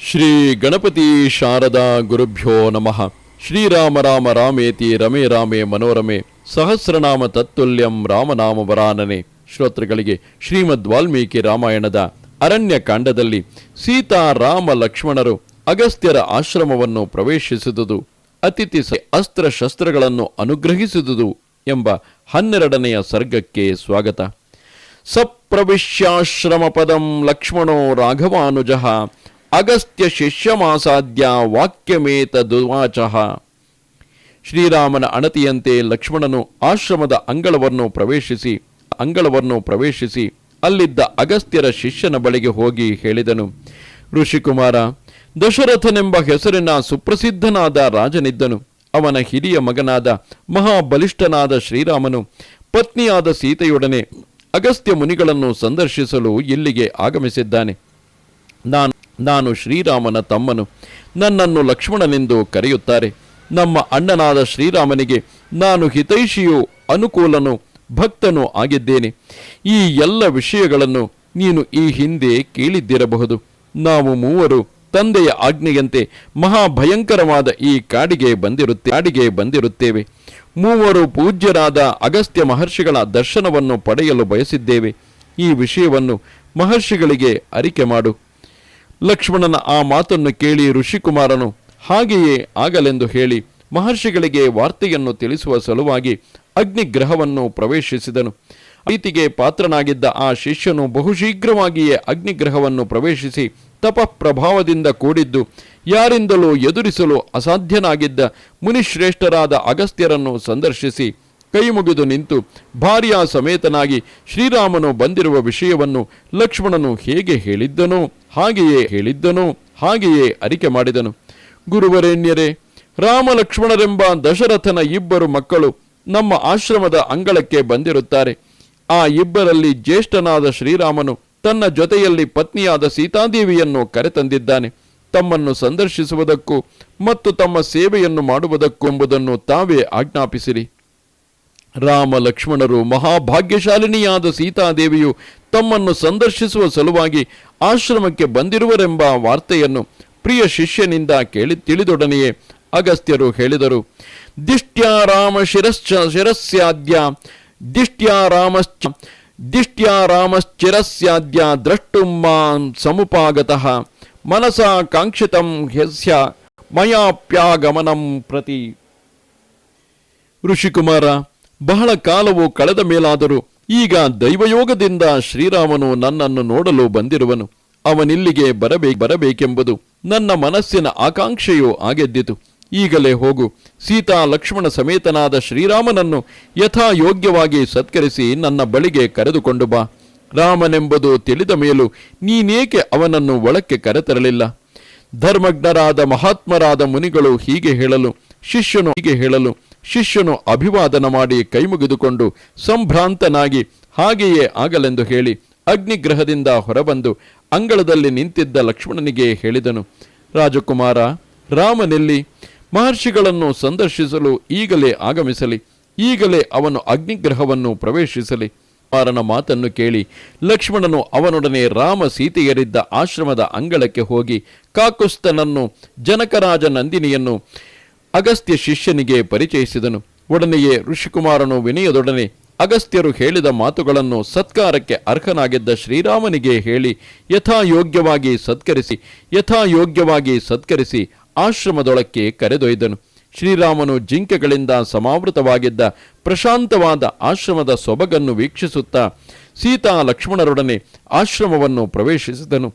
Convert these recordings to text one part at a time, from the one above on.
ಶ್ರೀ ಗಣಪತಿ ಶಾರದಾ ಗುರುಭ್ಯೋ ನಮಃ. ಶ್ರೀರಾಮ ರಾಮ ರಾಮೇತಿ ರಮೇ ರಾಮೇ ಮನೋರಮೆ ಸಹಸ್ರನಾಮ ತತ್ತುಲ್ಯಂ ರಾಮನಾಮ ವರಾನನೆ. ಶ್ರೋತೃಗಳಿಗೆ ಶ್ರೀಮದ್ ವಾಲ್ಮೀಕಿ ರಾಮಾಯಣದ ಅರಣ್ಯ ಕಾಂಡದಲ್ಲಿ ಸೀತಾ ರಾಮ ಲಕ್ಷ್ಮಣರು ಅಗಸ್ತ್ಯರ ಆಶ್ರಮವನ್ನು ಪ್ರವೇಶಿಸಿದುದು. ಅತಿಥಿ ಸ- ಅಸ್ತ್ರ ಶಸ್ತ್ರಗಳನ್ನು ಅನುಗ್ರಹಿಸಿದುದು ಎಂಬ ಹನ್ನೆರಡನೆಯ ಸರ್ಗಕ್ಕೆ ಸ್ವಾಗತ. ಸಪ್ರವಿಶ್ಯಾಶ್ರಮ ಪದಂ ಲಕ್ಷ್ಮಣೋ ರಾಘವಾನುಜ. ಅಗಸ್ತ್ಯ ಶಿಷ್ಯಮಾಸಾಧ್ಯ ವಾಕ್ಯಮೇತ ದುರ್ವಾಚಃ. ಶ್ರೀರಾಮನ ಅಣತಿಯಂತೆ ಲಕ್ಷ್ಮಣನು ಆಶ್ರಮದ ಅಂಗಳವನ್ನು ಪ್ರವೇಶಿಸಿ ಅಂಗಳವನ್ನು ಪ್ರವೇಶಿಸಿ ಅಲ್ಲಿದ್ದ ಅಗಸ್ತ್ಯರ ಶಿಷ್ಯನ ಬಳಿಗೆ ಹೋಗಿ ಹೇಳಿದನು, ಋಷಿಕುಮಾರ, ದಶರಥನೆಂಬ ಹೆಸರಿನ ಸುಪ್ರಸಿದ್ಧನಾದ ರಾಜನಿದ್ದನು. ಅವನ ಹಿರಿಯ ಮಗನಾದ ಮಹಾಬಲಿಷ್ಠನಾದ ಶ್ರೀರಾಮನು ಪತ್ನಿಯಾದ ಸೀತೆಯೊಡನೆ ಅಗಸ್ತ್ಯ ಮುನಿಗಳನ್ನು ಸಂದರ್ಶಿಸಲು ಇಲ್ಲಿಗೆ ಆಗಮಿಸಿದ್ದಾನೆ. ನಾನು ನಾನು ಶ್ರೀರಾಮನ ತಮ್ಮನು. ನನ್ನನ್ನು ಲಕ್ಷ್ಮಣನೆಂದು ಕರೆಯುತ್ತಾರೆ. ನಮ್ಮ ಅಣ್ಣನಾದ ಶ್ರೀರಾಮನಿಗೆ ನಾನು ಹಿತೈಷಿಯೂ ಅನುಕೂಲನು ಭಕ್ತನೂ ಆಗಿದ್ದೇನೆ. ಈ ಎಲ್ಲ ವಿಷಯಗಳನ್ನು ನೀನು ಈ ಹಿಂದೆ ಕೇಳಿದ್ದಿರಬಹುದು. ನಾವು ಮೂವರು ತಂದೆಯ ಆಜ್ಞೆಯಂತೆ ಮಹಾಭಯಂಕರವಾದ ಈ ಕಾಡಿಗೆ ಬಂದಿರುತ್ತೆ, ಕಾಡಿಗೆ ಬಂದಿರುತ್ತೇವೆ. ಮೂವರು ಪೂಜ್ಯರಾದ ಅಗಸ್ತ್ಯ ಮಹರ್ಷಿಗಳ ದರ್ಶನವನ್ನು ಪಡೆಯಲು ಬಯಸಿದ್ದೇವೆ. ಈ ವಿಷಯವನ್ನು ಮಹರ್ಷಿಗಳಿಗೆ ಅರಿಕೆ ಮಾಡು. ಲಕ್ಷ್ಮಣನ ಆ ಮಾತನ್ನು ಕೇಳಿ ಋಷಿಕುಮಾರನು, ಹಾಗೆಯೇ ಆಗಲೆಂದು ಹೇಳಿ ಮಹರ್ಷಿಗಳಿಗೆ ವಾರ್ತೆಯನ್ನು ತಿಳಿಸುವ ಸಲುವಾಗಿ ಅಗ್ನಿಗ್ರಹವನ್ನು ಪ್ರವೇಶಿಸಿದನು. ಪ್ರೀತಿಗೆ ಪಾತ್ರನಾಗಿದ್ದ ಆ ಶಿಷ್ಯನು ಬಹುಶೀಘ್ರವಾಗಿಯೇ ಅಗ್ನಿಗ್ರಹವನ್ನು ಪ್ರವೇಶಿಸಿ ತಪಃಪ್ರಭಾವದಿಂದ ಕೂಡಿದ್ದು, ಯಾರಿಂದಲೂ ಎದುರಿಸಲು ಅಸಾಧ್ಯನಾಗಿದ್ದ ಮುನಿಶ್ರೇಷ್ಠರಾದ ಅಗಸ್ತ್ಯರನ್ನು ಸಂದರ್ಶಿಸಿ ಕೈ ಮುಗಿದು ನಿಂತು ಭಾರ್ಯ ಸಮೇತನಾಗಿ ಶ್ರೀರಾಮನು ಬಂದಿರುವ ವಿಷಯವನ್ನು ಲಕ್ಷ್ಮಣನು ಹೇಗೆ ಹೇಳಿದ್ದನೋ ಹಾಗೆಯೇ ಹೇಳಿದ್ದನೋ ಹಾಗೆಯೇ ಅರಿಕೆ ಮಾಡಿದನು. ಗುರುವರೇಣ್ಯರೇ ರಾಮ ಲಕ್ಷ್ಮಣರೆಂಬ ದಶರಥನ ಇಬ್ಬರು ಮಕ್ಕಳು ನಮ್ಮ ಆಶ್ರಮದ ಅಂಗಳಕ್ಕೆ ಬಂದಿರುತ್ತಾರೆ. ಆ ಇಬ್ಬರಲ್ಲಿ ಜ್ಯೇಷ್ಠನಾದ ಶ್ರೀರಾಮನು ತನ್ನ ಜೊತೆಯಲ್ಲಿ ಪತ್ನಿಯಾದ ಸೀತಾದೇವಿಯನ್ನು ಕರೆತಂದಿದ್ದಾನೆ. ತಮ್ಮನ್ನು ಸಂದರ್ಶಿಸುವುದಕ್ಕೂ ಮತ್ತು ತಮ್ಮ ಸೇವೆಯನ್ನು ಮಾಡುವುದಕ್ಕೂ ಎಂಬುದನ್ನು ತಾವೇ ಆಜ್ಞಾಪಿಸಿರಿ. ರಾಮ ಲಕ್ಷ್ಮಣರು ಮಹಾಭಾಗ್ಯಶಾಲಿನಿಯಾದ ಸೀತಾದೇವಿಯು ತಮ್ಮನ್ನು ಸಂದರ್ಶಿಸುವ ಸಲುವಾಗಿ ಆಶ್ರಮಕ್ಕೆ ಬಂದಿರುವರೆಂಬ ವಾರ್ತೆಯನ್ನು ಪ್ರಿಯ ಶಿಷ್ಯನಿಂದ ಕೇಳಿ ತಿಳಿದೊಡನೆಯೇ ಅಗಸ್ತ್ಯರು ಹೇಳಿದರು. ದಿಷ್ಟ್ಯಾ ರಾಮ ಶಿರಶ್ಚ ಶಿರಸ್ಯಾದ್ಯ, ದಿಷ್ಟ್ಯಾ ರಾಮಶ್ಚ, ದಿಷ್ಟ್ಯಾ ರಾಮಶ್ಚಿರಸ್ಯಾದ್ಯ ದ್ರಷ್ಟು ಮಾಂ ಸಮುಪಾಗತಃ, ಮನಸಾ ಕಾಂಕ್ಷಿತಂ ಹ್ಯಸ್ಯ ಮಯಾಪ್ಯಾಗಮನಂ ಪ್ರತಿ. ಋಷಿಕುಮಾರ ಬಹಳ ಕಾಲವು ಕಳೆದ ಮೇಲಾದರೂ ಈಗ ದೈವಯೋಗದಿಂದ ಶ್ರೀರಾಮನು ನನ್ನನ್ನು ನೋಡಲು ಬಂದಿರುವನು. ಅವನಿಲ್ಲಿಗೆ ಬರಬೇ ಬರಬೇಕೆಂಬುದು ನನ್ನ ಮನಸ್ಸಿನ ಆಕಾಂಕ್ಷೆಯೂ ಆಗೆದ್ದಿತು. ಈಗಲೇ ಹೋಗು. ಸೀತಾ ಲಕ್ಷ್ಮಣ ಸಮೇತನಾದ ಶ್ರೀರಾಮನನ್ನು ಯಥಾ ಯೋಗ್ಯವಾಗಿ ಸತ್ಕರಿಸಿ ನನ್ನ ಬಳಿಗೆ ಕರೆದುಕೊಂಡು ಬಾ. ರಾಮನೆಂಬುದು ತಿಳಿದ ಮೇಲೂ ನೀನೇಕೆ ಅವನನ್ನು ಒಳಕ್ಕೆ ಕರೆತರಲಿಲ್ಲ? ಧರ್ಮಜ್ಞರಾದ ಮಹಾತ್ಮರಾದ ಮುನಿಗಳು ಹೀಗೆ ಹೇಳಲು, ಶಿಷ್ಯನು ಹೀಗೆ ಹೇಳಲು ಶಿಷ್ಯನು ಅಭಿವಾದನ ಮಾಡಿ ಕೈಮುಗಿದುಕೊಂಡು ಸಂಭ್ರಾಂತನಾಗಿ ಹಾಗೆಯೇ ಆಗಲೆಂದು ಹೇಳಿ ಅಗ್ನಿಗ್ರಹದಿಂದ ಹೊರಬಂದು ಅಂಗಳದಲ್ಲಿ ನಿಂತಿದ್ದ ಲಕ್ಷ್ಮಣನಿಗೆ ಹೇಳಿದನು, ರಾಜಕುಮಾರ, ರಾಮನೆಲ್ಲಿ? ಮಹರ್ಷಿಗಳನ್ನು ಸಂದರ್ಶಿಸಲು ಈಗಲೇ ಆಗಮಿಸಲಿ, ಈಗಲೇ ಅವನು ಅಗ್ನಿಗ್ರಹವನ್ನು ಪ್ರವೇಶಿಸಲಿ. ಮಾರನ ಮಾತನ್ನು ಕೇಳಿ ಲಕ್ಷ್ಮಣನು ಅವನೊಡನೆ ರಾಮ ಸೀತೆಯರಿದ್ದ ಆಶ್ರಮದ ಅಂಗಳಕ್ಕೆ ಹೋಗಿ ಕಾಕುಸ್ತನನ್ನು, ಜನಕರಾಜ ನಂದಿನಿಯನ್ನು ಅಗಸ್ತ್ಯ ಶಿಷ್ಯನಿಗೆ ಪರಿಚಯಿಸಿದನು. ಒಡನೆಯೇ ಋಷಿಕುಮಾರನು ವಿನಯದೊಡನೆ ಅಗಸ್ತ್ಯರು ಹೇಳಿದ ಮಾತುಗಳನ್ನು ಸತ್ಕಾರಕ್ಕೆ ಅರ್ಹನಾಗಿದ್ದ ಶ್ರೀರಾಮನಿಗೆ ಹೇಳಿ, ಯಥಾಯೋಗ್ಯವಾಗಿ ಸತ್ಕರಿಸಿ ಯಥಾಯೋಗ್ಯವಾಗಿ ಸತ್ಕರಿಸಿ ಆಶ್ರಮದೊಳಕ್ಕೆ ಕರೆದೊಯ್ದನು. ಶ್ರೀರಾಮನು ಜಿಂಕೆಗಳಿಂದ ಸಮಾವೃತವಾಗಿದ್ದ ಪ್ರಶಾಂತವಾದ ಆಶ್ರಮದ ಸೊಬಗನ್ನು ವೀಕ್ಷಿಸುತ್ತಾ ಸೀತಾ ಲಕ್ಷ್ಮಣರೊಡನೆ ಆಶ್ರಮವನ್ನು ಪ್ರವೇಶಿಸಿದನು.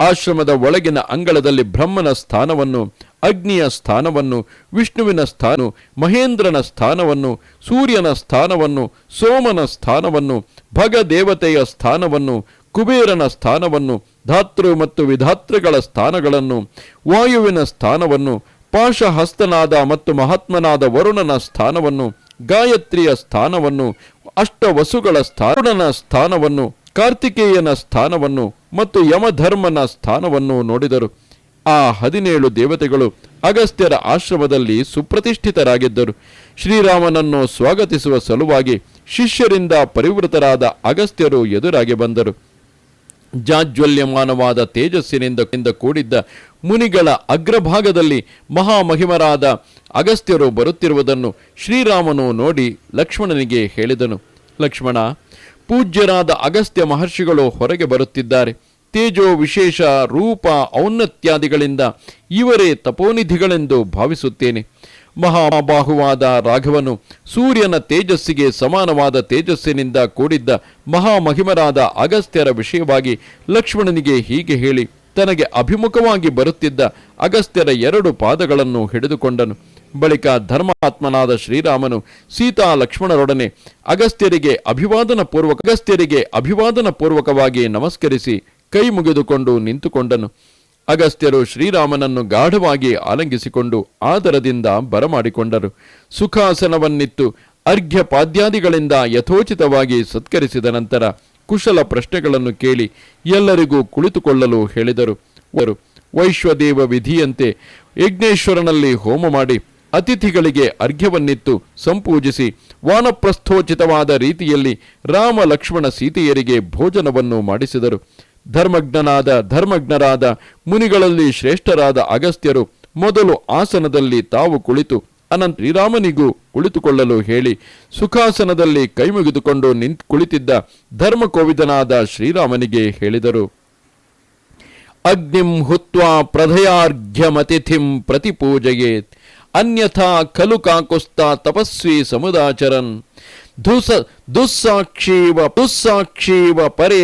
ಆಶ್ರಮದ ಒಳಗಿನ ಅಂಗಳದಲ್ಲಿ ಬ್ರಹ್ಮನ ಸ್ಥಾನವನ್ನು ಅಗ್ನಿಯ ಸ್ಥಾನವನ್ನು, ವಿಷ್ಣುವಿನ ಸ್ಥಾನ, ಮಹೇಂದ್ರನ ಸ್ಥಾನವನ್ನು, ಸೂರ್ಯನ ಸ್ಥಾನವನ್ನು, ಸೋಮನ ಸ್ಥಾನವನ್ನು, ಭಗದೇವತೆಯ ಸ್ಥಾನವನ್ನು, ಕುಬೇರನ ಸ್ಥಾನವನ್ನು, ಧಾತೃ ಮತ್ತು ವಿಧಾತೃಗಳ ಸ್ಥಾನಗಳನ್ನು, ವಾಯುವಿನ ಸ್ಥಾನವನ್ನು, ಪಾಶಹಸ್ತನಾದ ಮತ್ತು ಮಹಾತ್ಮನಾದ ವರುಣನ ಸ್ಥಾನವನ್ನು, ಗಾಯತ್ರಿಯ ಸ್ಥಾನವನ್ನು, ಅಷ್ಟವಸುಗಳ ಸ್ಥಾನನ ಸ್ಥಾನವನ್ನು, ಕಾರ್ತಿಕೇಯನ ಸ್ಥಾನವನ್ನು ಮತ್ತು ಯಮಧರ್ಮನ ಸ್ಥಾನವನ್ನು ನೋಡಿದರು. ಆ ಹದಿನೇಳು ದೇವತೆಗಳು ಅಗಸ್ತ್ಯರ ಆಶ್ರಮದಲ್ಲಿ ಸುಪ್ರತಿಷ್ಠಿತರಾಗಿದ್ದರು. ಶ್ರೀರಾಮನನ್ನು ಸ್ವಾಗತಿಸುವ ಸಲುವಾಗಿ ಶಿಷ್ಯರಿಂದ ಪರಿವೃತರಾದ ಅಗಸ್ತ್ಯರು ಎದುರಾಗಿ ಬಂದರು. ಜಾಜ್ವಲ್ಯಮಾನವಾದ ತೇಜಸ್ಸಿನಿಂದ ಕೂಡಿದ್ದ ಮುನಿಗಳ ಅಗ್ರಭಾಗದಲ್ಲಿ ಮಹಾಮಹಿಮರಾದ ಅಗಸ್ತ್ಯರು ಬರುತ್ತಿರುವುದನ್ನು ಶ್ರೀರಾಮನು ನೋಡಿ ಲಕ್ಷ್ಮಣನಿಗೆ ಹೇಳಿದನು. ಲಕ್ಷ್ಮಣ, ಪೂಜ್ಯರಾದ ಅಗಸ್ತ್ಯ ಮಹರ್ಷಿಗಳು ಹೊರಗೆ ಬರುತ್ತಿದ್ದಾರೆ. ತೇಜೋ ವಿಶೇಷ ರೂಪ ಔನ್ನತ್ಯಾದಿಗಳಿಂದ ಇವರೇ ತಪೋನಿಧಿಗಳೆಂದು ಭಾವಿಸುತ್ತೇನೆ. ಮಹಾಬಾಹುವಾದ ರಾಘವನು ಸೂರ್ಯನ ತೇಜಸ್ಸಿಗೆ ಸಮಾನವಾದ ತೇಜಸ್ಸಿನಿಂದ ಕೂಡಿದ್ದ ಮಹಾಮಹಿಮರಾದ ಅಗಸ್ತ್ಯರ ವಿಷಯವಾಗಿ ಲಕ್ಷ್ಮಣನಿಗೆ ಹೀಗೆ ಹೇಳಿ, ತನಗೆ ಅಭಿಮುಖವಾಗಿ ಬರುತ್ತಿದ್ದ ಅಗಸ್ತ್ಯರ ಎರಡು ಪಾದಗಳನ್ನು ಹಿಡಿದುಕೊಂಡನು. ಬಳಿಕ ಧರ್ಮಾತ್ಮನಾದ ಶ್ರೀರಾಮನು ಸೀತಾ ಲಕ್ಷ್ಮಣರೊಡನೆ ಅಗಸ್ತ್ಯರಿಗೆ ಅಭಿವಾದನ ಪೂರ್ವಕ ಅಗಸ್ತ್ಯರಿಗೆ ಅಭಿವಾದನ ಪೂರ್ವಕವಾಗಿ ನಮಸ್ಕರಿಸಿ ಕೈ ಮುಗಿದುಕೊಂಡು ನಿಂತುಕೊಂಡನು. ಅಗಸ್ತ್ಯರು ಶ್ರೀರಾಮನನ್ನು ಗಾಢವಾಗಿ ಆಲಂಗಿಸಿಕೊಂಡು ಆದರದಿಂದ ಬರಮಾಡಿಕೊಂಡರು. ಸುಖಾಸನವನ್ನಿತ್ತು. ಅರ್ಘ್ಯ ಪಾದ್ಯಾದಿಗಳಿಂದ ಯಥೋಚಿತವಾಗಿ ಸತ್ಕರಿಸಿದ ನಂತರ ಕುಶಲ ಪ್ರಶ್ನೆಗಳನ್ನು ಕೇಳಿ ಎಲ್ಲರಿಗೂ ಕುಳಿತುಕೊಳ್ಳಲು ಹೇಳಿದರು. ವೈಶ್ವದೇವ ವಿಧಿಯಂತೆ ಯಜ್ಞೇಶ್ವರನಲ್ಲಿ ಹೋಮ ಮಾಡಿ, ಅತಿಥಿಗಳಿಗೆ ಅರ್ಘ್ಯವನ್ನಿತ್ತು, ಸಂಪೂಜಿಸಿ, ವಾನಪ್ರಸ್ಥೋಚಿತವಾದ ರೀತಿಯಲ್ಲಿ ರಾಮ ಲಕ್ಷ್ಮಣ ಸೀತೆಯರಿಗೆ ಭೋಜನವನ್ನು ಮಾಡಿಸಿದರು. ಧರ್ಮಜ್ಞನಾದ, ಧರ್ಮಜ್ಞರಾದ, ಮುನಿಗಳಲ್ಲಿ ಶ್ರೇಷ್ಠರಾದ ಅಗಸ್ತ್ಯರು ಮೊದಲು ಆಸನದಲ್ಲಿ ತಾವು ಕುಳಿತು ಅನಂತ ಶ್ರೀರಾಮನಿಗೂ ಕುಳಿತುಕೊಳ್ಳಲು ಹೇಳಿ ಸುಖಾಸನದಲ್ಲಿ ಕೈಮುಗಿದುಕೊಂಡು ನಿಂತ್ ಕುಳಿತಿದ್ದ ಧರ್ಮಕೋವಿದನಾದ ಶ್ರೀರಾಮನಿಗೆ ಹೇಳಿದರು. ಅಗ್ನಿಂ ಹುತ್ವಾ ಪ್ರಧಯಾರ್ಘ್ಯಮತಿಥಿಂ ಪ್ರತಿಪೂಜಯೇತ್, ಅನ್ಯಥಾ ಖಲು ಕಾಕುಸ್ತ ತಪಸ್ವಿ ಸಮುದಾಚರನ್ ದುಸ, ದುಸ್ಸಾಕ್ಷೀವ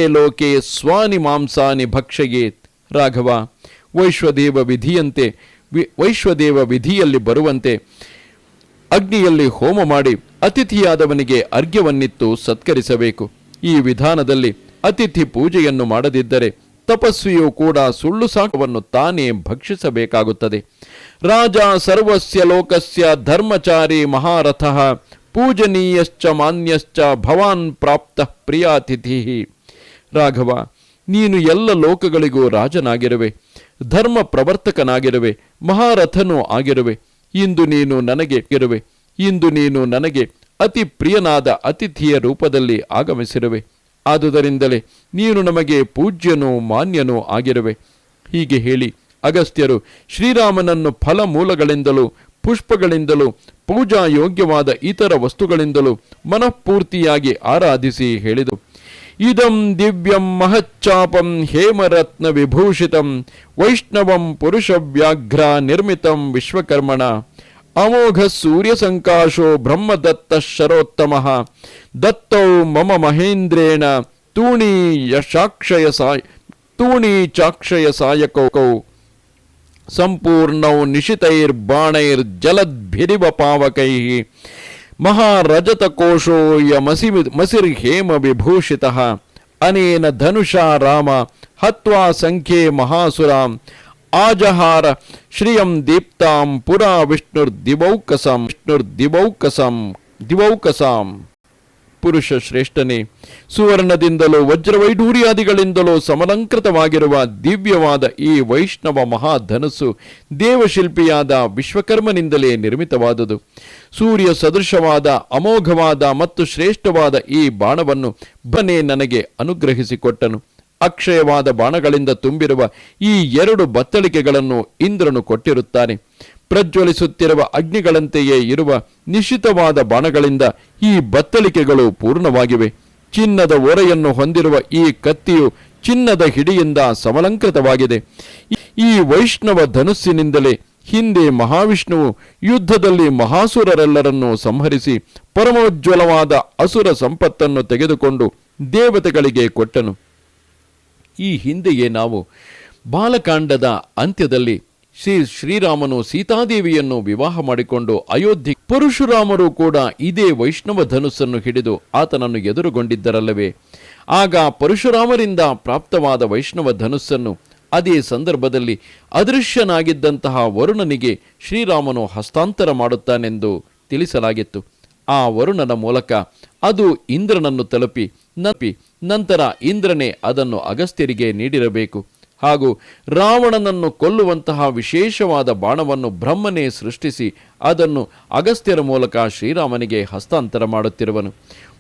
ಲೋಕೆ ಸ್ವಾನಿ ಮಾಂಸಾನಿ ಭಕ್ಷಯೇತ್ ರಾಘವ. ವೈಶ್ವದೇವ ವಿಧಿಯಂತೆ, ವಿ- ವೈಶ್ವದೇವ ವಿಧಿಯಲ್ಲಿ ಬರುವಂತೆ ಅಗ್ನಿಯಲ್ಲಿ ಹೋಮ ಮಾಡಿ ಅತಿಥಿಯಾದವನಿಗೆ ಅರ್ಘ್ಯವನ್ನಿತ್ತು ಸತ್ಕರಿಸಬೇಕು. ಈ ವಿಧಾನದಲ್ಲಿ ಅತಿಥಿ ಪೂಜೆಯನ್ನು ಮಾಡದಿದ್ದರೆ ತಪಸ್ವಿಯು ಕೂಡ ಸುಳ್ಳು ಸಾಕವನ್ನು ತಾನೇ ಭಕ್ಷಿಸಬೇಕಾಗುತ್ತದೆ. ರಾಜ ಸರ್ವಸ್ಯ ಲೋಕಸ್ಯ ಧರ್ಮಚಾರಿ ಮಹಾರಥಃ ಪೂಜನೀಯಶ್ಚ ಮಾನ್ಯಶ್ಚ ಭವಾನ್ ಪ್ರಾಪ್ತ ಪ್ರಿಯಾತಿಥಿ ರಾಘವ, ನೀನು ಎಲ್ಲ ಲೋಕಗಳಿಗೂ ರಾಜನಾಗಿರುವೆ, ಧರ್ಮ ಪ್ರವರ್ತಕನಾಗಿರುವೆ, ಮಹಾರಥನೂ ಆಗಿರುವೆ. ಇಂದು ನೀನು ನನಗೆ ಇರುವೆ, ಇಂದು ನೀನು ನನಗೆ ಅತಿ ಪ್ರಿಯನಾದ ಅತಿಥಿಯ ರೂಪದಲ್ಲಿ ಆಗಮಿಸಿರುವೆ. ಆದುದರಿಂದಲೇ ನೀನು ನಮಗೆ ಪೂಜ್ಯನೂ ಮಾನ್ಯನೂ ಆಗಿರುವೆ. ಹೀಗೆ ಹೇಳಿ ಅಗಸ್ತ್ಯರು ಶ್ರೀರಾಮನನ್ನು ಫಲಮೂಲಗಳಿಂದಲೂ ಪುಷ್ಪಗಳಿಂದಲೂ ಪೂಜಾ ಯೋಗ್ಯವಾದ ಇತರ ವಸ್ತುಗಳಿಂದಲೂ ಮನಃಪೂರ್ತಿಯಾಗಿ ಆರಾಧಿಸಿ ಹೇಳಿದು. ಇದಂ ದಿವ್ಯಂ ಮಹಚ್ಚಾಪಂ ಹೇಮರತ್ನ ವಿಭೂಷಿತಂ ವೈಷ್ಣವಂ ಪುರುಷವ್ಯಾಘ್ರ ನಿರ್ಮಿತಂ ವಿಶ್ವಕರ್ಮಣ. ಅಮೋಘ ಸೂರ್ಯ ಸಂಕಾಶೋ ಬ್ರಹ್ಮದತ್ತ ಶರೋತ್ತಮ. ದತ್ತೌ ಮಮ ಮಹೇಂದ್ರೇಣ ತೂಣಿ ಯಶಾಕ್ಷಯ ಸಾಯ, ತೂಣಿ ಚಾಕ್ಷಯ ಸಾಯಕೌ ಸಂಪೂರ್ಣೌ ನಿಶಿತೈರ್ಬಾಣೈರ್ಜಲದ್ಭಿರಿವ ಪಾವಕೈ ಮಹಾರಜತಕೋಶೋ ಯಮಸಿ ಮಸಿರ್ಹೇಮ ವಿಭೂಷಿತ ಅನೇನ ಧನುಷಾ ರಾಮ ಹತ್ವಾ ಸಂಖ್ಯೆ ಮಹಾಸುರಾಂ ಆಜಹಾರ ಶ್ರಿಯಂ ದೀಪ್ತಾಂ ಪುರಾ ವಿಷ್ಣುರ್ದಿವೌಕಸಂ ವಿಷ್ಣುರ್ದಿವೌಕಸಂ ದಿವೌಕಸಾಂ ಪುರುಷ ಶ್ರೇಷ್ಠನೇ. ಸುವರ್ಣದಿಂದಲೋ ವಜ್ರವೈಢೂರ್ಯಾದಿಗಳಿಂದಲೋ ಸಮಲಂಕೃತವಾಗಿರುವ ದಿವ್ಯವಾದ ಈ ವೈಷ್ಣವ ಮಹಾಧನಸ್ಸು ದೇವಶಿಲ್ಪಿಯಾದ ವಿಶ್ವಕರ್ಮನಿಂದಲೇ ನಿರ್ಮಿತವಾದುದು. ಸೂರ್ಯ ಸದೃಶವಾದ, ಅಮೋಘವಾದ ಮತ್ತು ಶ್ರೇಷ್ಠವಾದ ಈ ಬಾಣವನ್ನು ಬನೇ ನನಗೆ ಅನುಗ್ರಹಿಸಿಕೊಟ್ಟನು. ಅಕ್ಷಯವಾದ ಬಾಣಗಳಿಂದ ತುಂಬಿರುವ ಈ ಎರಡು ಬತ್ತಳಿಕೆಗಳನ್ನು ಇಂದ್ರನು ಕೊಟ್ಟಿರುತ್ತಾನೆ. ಪ್ರಜ್ವಲಿಸುತ್ತಿರುವ ಅಗ್ನಿಗಳಂತೆಯೇ ಇರುವ ನಿಶ್ಚಿತವಾದ ಬಾಣಗಳಿಂದ ಈ ಬತ್ತಳಿಕೆಗಳು ಪೂರ್ಣವಾಗಿವೆ. ಚಿನ್ನದ ಒರೆಯನ್ನು ಹೊಂದಿರುವ ಈ ಕತ್ತಿಯು ಚಿನ್ನದ ಹಿಡಿಯಿಂದ ಸಮಲಂಕೃತವಾಗಿದೆ. ಈ ವೈಷ್ಣವ ಧನುಸ್ಸಿನಿಂದಲೇ ಹಿಂದೆ ಮಹಾವಿಷ್ಣುವು ಯುದ್ಧದಲ್ಲಿ ಮಹಾಸುರರೆಲ್ಲರನ್ನು ಸಂಹರಿಸಿ ಪರಮೋಜ್ವಲವಾದ ಅಸುರ ಸಂಪತ್ತನ್ನು ತೆಗೆದುಕೊಂಡು ದೇವತೆಗಳಿಗೆ ಕೊಟ್ಟನು. ಈ ಹಿಂದೆಯೇ ನಾವು ಬಾಲಕಾಂಡದ ಅಂತ್ಯದಲ್ಲಿ ಶ್ರೀ ಶ್ರೀರಾಮನು ಸೀತಾದೇವಿಯನ್ನು ವಿವಾಹ ಮಾಡಿಕೊಂಡು ಅಯೋಧ್ಯೆ ಪರಶುರಾಮರು ಕೂಡ ಇದೇ ವೈಷ್ಣವ ಧನುಸ್ಸನ್ನು ಹಿಡಿದು ಆತನನ್ನು ಎದುರುಗೊಂಡಿದ್ದರಲ್ಲವೇ. ಆಗ ಪರಶುರಾಮರಿಂದ ಪ್ರಾಪ್ತವಾದ ವೈಷ್ಣವ ಧನುಸ್ಸನ್ನು ಅದೇ ಸಂದರ್ಭದಲ್ಲಿ ಅದೃಶ್ಯನಾಗಿದ್ದಂತಹ ವರುಣನಿಗೆ ಶ್ರೀರಾಮನು ಹಸ್ತಾಂತರ ಮಾಡುತ್ತಾನೆಂದು ತಿಳಿಸಲಾಗಿತ್ತು. ಆ ವರುಣನ ಮೂಲಕ ಅದು ಇಂದ್ರನನ್ನು ತಲುಪಿ ನಪಿ ನಂತರ ಇಂದ್ರನೇ ಅದನ್ನು ಅಗಸ್ತ್ಯರಿಗೆ ನೀಡಿರಬೇಕು. ಹಾಗೂ ರಾವಣನನ್ನು ಕೊಲ್ಲುವಂತಹ ವಿಶೇಷವಾದ ಬಾಣವನ್ನು ಬ್ರಹ್ಮನೇ ಸೃಷ್ಟಿಸಿ ಅದನ್ನು ಅಗಸ್ತ್ಯರ ಮೂಲಕ ಶ್ರೀರಾಮನಿಗೆ ಹಸ್ತಾಂತರ ಮಾಡುತ್ತಿರುವನು.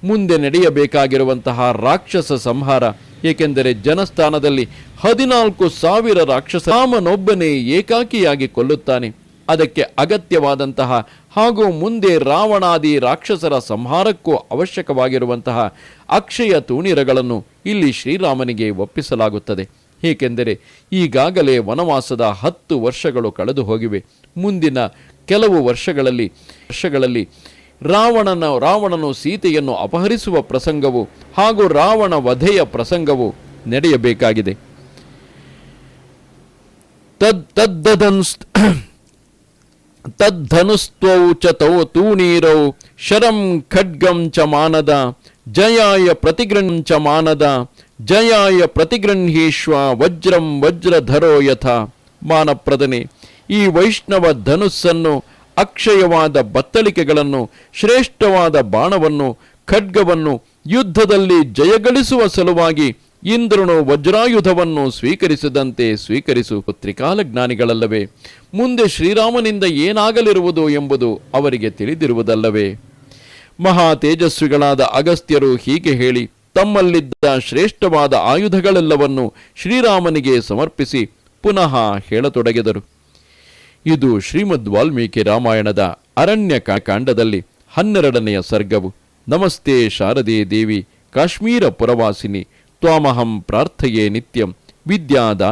ಮುಂದೆ ನಡೆಯಬೇಕಾಗಿರುವಂತಹ ರಾಕ್ಷಸ ಸಂಹಾರ, ಏಕೆಂದರೆ ಜನಸ್ಥಾನದಲ್ಲಿ ಹದಿನಾಲ್ಕು ಸಾವಿರ ರಾಕ್ಷಸ ರಾಮನೊಬ್ಬನೇ ಏಕಾಕಿಯಾಗಿ ಕೊಲ್ಲುತ್ತಾನೆ. ಅದಕ್ಕೆ ಅಗತ್ಯವಾದಂತಹ ಹಾಗೂ ಮುಂದೆ ರಾವಣಾದಿ ರಾಕ್ಷಸರ ಸಂಹಾರಕ್ಕೂ ಅವಶ್ಯಕವಾಗಿರುವಂತಹ ಅಕ್ಷಯ ತೂಣಿರಗಳನ್ನು ಇಲ್ಲಿ ಶ್ರೀರಾಮನಿಗೆ ಒಪ್ಪಿಸಲಾಗುತ್ತದೆ. ಏಕೆಂದರೆ ಈಗಾಗಲೇ ವನವಾಸದ ಹತ್ತು ವರ್ಷಗಳು ಕಳೆದು ಹೋಗಿವೆ. ಮುಂದಿನ ಕೆಲವು ವರ್ಷಗಳಲ್ಲಿ ವರ್ಷಗಳಲ್ಲಿ ರಾವಣನ, ರಾವಣನು ಸೀತೆಯನ್ನು ಅಪಹರಿಸುವ ಪ್ರಸಂಗವು ಹಾಗೂ ರಾವಣ ವಧೆಯ ಪ್ರಸಂಗವು ನಡೆಯಬೇಕಾಗಿದೆ. ತದ್ ತದ್ಧನುಸ್ತೌ ಚ ತೌ ತೂಣೀರೌ ಶರಂ ಖಡ್ಗಂ ಚ ಮಾನದ ಜಯಾಯ ಪ್ರತಿಗೃಹಂ ಚ ಮಾನದ, ಜಯಾಯ ಪ್ರತಿಗೃಹೀಶ್ವ ವಜ್ರಂ ವಜ್ರಧರೋ ಯಥ. ಮಾನಪ್ರದನೆ, ಈ ವೈಷ್ಣವ ಧನುಸ್ಸನ್ನು, ಅಕ್ಷಯವಾದ ಬತ್ತಳಿಕೆಗಳನ್ನು ಶ್ರೇಷ್ಠವಾದ ಬಾಣವನ್ನು, ಖಡ್ಗವನ್ನು, ಯುದ್ಧದಲ್ಲಿ ಜಯಗಳಿಸುವ ಸಲುವಾಗಿ ಇಂದ್ರನು ವಜ್ರಾಯುಧವನ್ನು ಸ್ವೀಕರಿಸಿದಂತೆ ಸ್ವೀಕರಿಸು ತ್ರಿಕಾಲಜ್ಞಾನಿಗಳಲ್ಲವೇ ಮುಂದೆ ಶ್ರೀರಾಮನಿಂದ ಏನಾಗಲಿರುವುದು ಎಂಬುದು ಅವರಿಗೆ ತಿಳಿದಿರುವುದಲ್ಲವೇ. ಮಹಾ ತೇಜಸ್ವಿಗಳಾದ ಅಗಸ್ತ್ಯರು ಹೀಗೆ ಹೇಳಿ, ತಮ್ಮಲ್ಲಿದ್ದ ಶ್ರೇಷ್ಠವಾದ ಆಯುಧಗಳೆಲ್ಲವನ್ನು ಶ್ರೀರಾಮನಿಗೆ ಸಮರ್ಪಿಸಿ ಪುನಃ ಹೇಳತೊಡಗಿದರು. ಇದು ಶ್ರೀಮದ್ ವಾಲ್ಮೀಕಿ ರಾಮಾಯಣದ ಅರಣ್ಯ ಕಾಂಡದಲ್ಲಿ ಹನ್ನೆರಡನೆಯ ಸರ್ಗವು. ನಮಸ್ತೆ ಶಾರದೆ ದೇವಿ, ಕಾಶ್ಮೀರ ಪುರವಾಸಿನಿ, ತ್ವಾಮಹಂ ಪ್ರಾರ್ಥಯೇ ನಿತ್ಯಂ ವಿದ್ಯಾದ